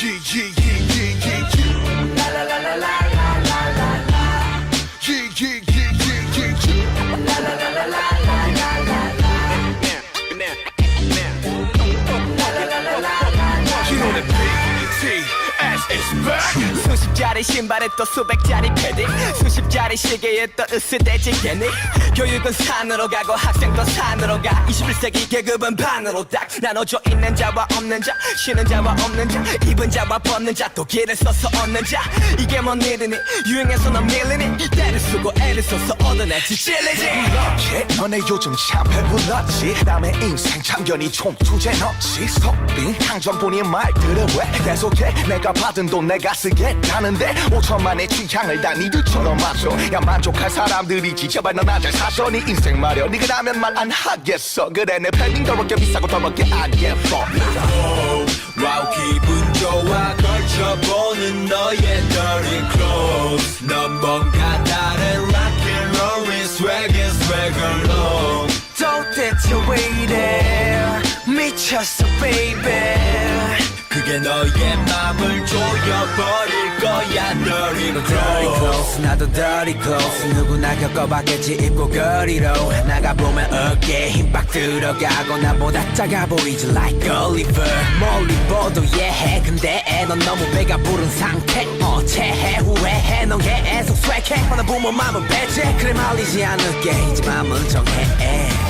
Yeah, yeah, yeah, yeah, yeah, yeah. La la la la la la la. Yeah, yeah, yeah, yeah, yeah, yeah. La la la la la la la la la. The P T S. 수십 짜리 신발에 또 수백 짜리 패딩 수십 짜리 시계에 또 으스대지 개니. 교육은 산으로 가고 학생도 산으로 가. 21세기 계급은 반으로 딱 나눠져 있는 자와 없는 자 쉬는 자와 없는 자 입은 자와 벗는 자 또 길을 써서 얻는 자. 이게 뭔 일이니? 유행해서 넌 밀리니? 때를 쓰고 애를 써서 얻어내지 찔리지. 이렇게 너네 요즘 참 배불렀지. 남의 인생 참견이 총 주제 넣지. 속빈 항정뿐인 말들을 왜 계속해? 내가 받은 돈 내가 쓰겠다는데 5천만의 취향을 다 니들처럼 맞춰. 야 만족할 사람들이지 제발 너나 잘 사셔 네 인생 말여 니가 나면 말 안 하겠어. 그래 내 팬딩 더럽게 비싸고 더럽게 안 예뻐. 와우 기분 좋아. 걸쳐보는 너의 dirty clothes. 넌 뭔가 다른 rock and roll인 swag and swag alone. 도대체 왜 이래? 미쳤어 baby 그게 너의 맘을 조여버릴 거야. dirty clothes 나도 dirty clothes. 누구나 겪어봤겠지 입고 거리로. 나가보면 어깨에 힘빡 들어가고 나보다 작아 보이지 like Oliver 멀리 보도 예해. 근데 넌 너무 배가 부른 상태. 어체해 후회해. 넌 계속 swag해 하나 보면 맘은 배제. 그래 말리지 않을게. 이제 맘은 정해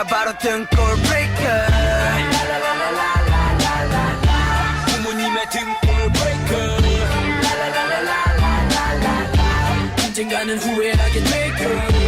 네가 바로 등골 breaker. 부모님의 등골 breaker. 언젠가는 후회하게 될 거야